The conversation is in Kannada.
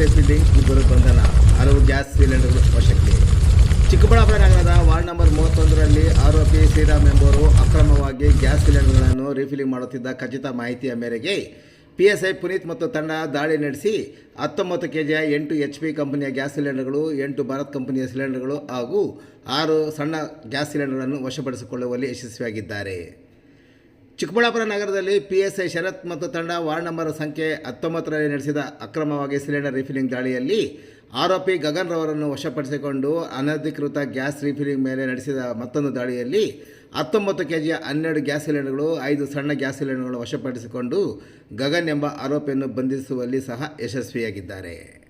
ರೆಸಿಲಿಂಗ್ ಇಬ್ಬರು ಬಂಧನ ಹಲವು ಗ್ಯಾಸ್ ಸಿಲಿಂಡರ್ ವಶಕ್ಕೆ ಚಿಕ್ಕಬಳ್ಳಾಪುರ ನಗರದ ವಾರ್ಡ್ ನಂಬರ್ ಮೂವತ್ತೊಂದರಲ್ಲಿ ಆರೋಪಿ ಶ್ರೀರಾಮ್ ಎಂಬುವರು ಅಕ್ರಮವಾಗಿ ಗ್ಯಾಸ್ ಸಿಲಿಂಡರ್ಗಳನ್ನು ರೀಫಿಲಿಂಗ್ ಮಾಡುತ್ತಿದ್ದ ಖಚಿತ ಮಾಹಿತಿಯ ಮೇರೆಗೆ ಪಿ ಎಸ್ ಐ ಪುನೀತ್ ಮತ್ತು ತಂಡ ದಾಳಿ ನಡೆಸಿ ಹತ್ತೊಂಬತ್ತು ಕೆ ಜಿಯ ಎಂಟು ಎಚ್ ಪಿ ಕಂಪನಿಯ ಗ್ಯಾಸ್ ಸಿಲಿಂಡರ್ಗಳು, ಎಂಟು ಭಾರತ್ ಕಂಪನಿಯ ಸಿಲಿಂಡರ್ಗಳು ಹಾಗೂ ಆರು ಸಣ್ಣ ಗ್ಯಾಸ್ ಸಿಲಿಂಡರ್ಗಳನ್ನು ವಶಪಡಿಸಿಕೊಳ್ಳುವಲ್ಲಿ ಯಶಸ್ವಿಯಾಗಿದ್ದಾರೆ. ಚಿಕ್ಕಬಳ್ಳಾಪುರ ನಗರದಲ್ಲಿ ಪಿ ಎಸ್ ಐ ಶರತ್ ಮತ್ತು ತಂಡ ವಾರ್ಡ್ ನಂಬರ್ ಸಂಖ್ಯೆ ಹತ್ತೊಂಬತ್ತರಲ್ಲಿ ನಡೆಸಿದ ಅಕ್ರಮವಾಗಿ ಸಿಲಿಂಡರ್ ರಿಫಿಲಿಂಗ್ ದಾಳಿಯಲ್ಲಿ ಆರೋಪಿ ಗಗನ್ ರವರನ್ನು ವಶಪಡಿಸಿಕೊಂಡು ಅನಧಿಕೃತ ಗ್ಯಾಸ್ ರಿಫಿಲಿಂಗ್ ಮೇಲೆ ನಡೆಸಿದ ಮತ್ತೊಂದು ದಾಳಿಯಲ್ಲಿ ಹತ್ತೊಂಬತ್ತು ಕೆ ಜಿಯ ಹನ್ನೆರಡು ಗ್ಯಾಸ್ ಸಿಲಿಂಡರ್ಗಳು, ಐದು ಸಣ್ಣ ಗ್ಯಾಸ್ ಸಿಲಿಂಡರ್ಗಳು ವಶಪಡಿಸಿಕೊಂಡು ಗಗನ್ ಎಂಬ ಆರೋಪಿಯನ್ನು ಬಂಧಿಸುವಲ್ಲಿ ಸಹ ಯಶಸ್ವಿಯಾಗಿದ್ದಾರೆ.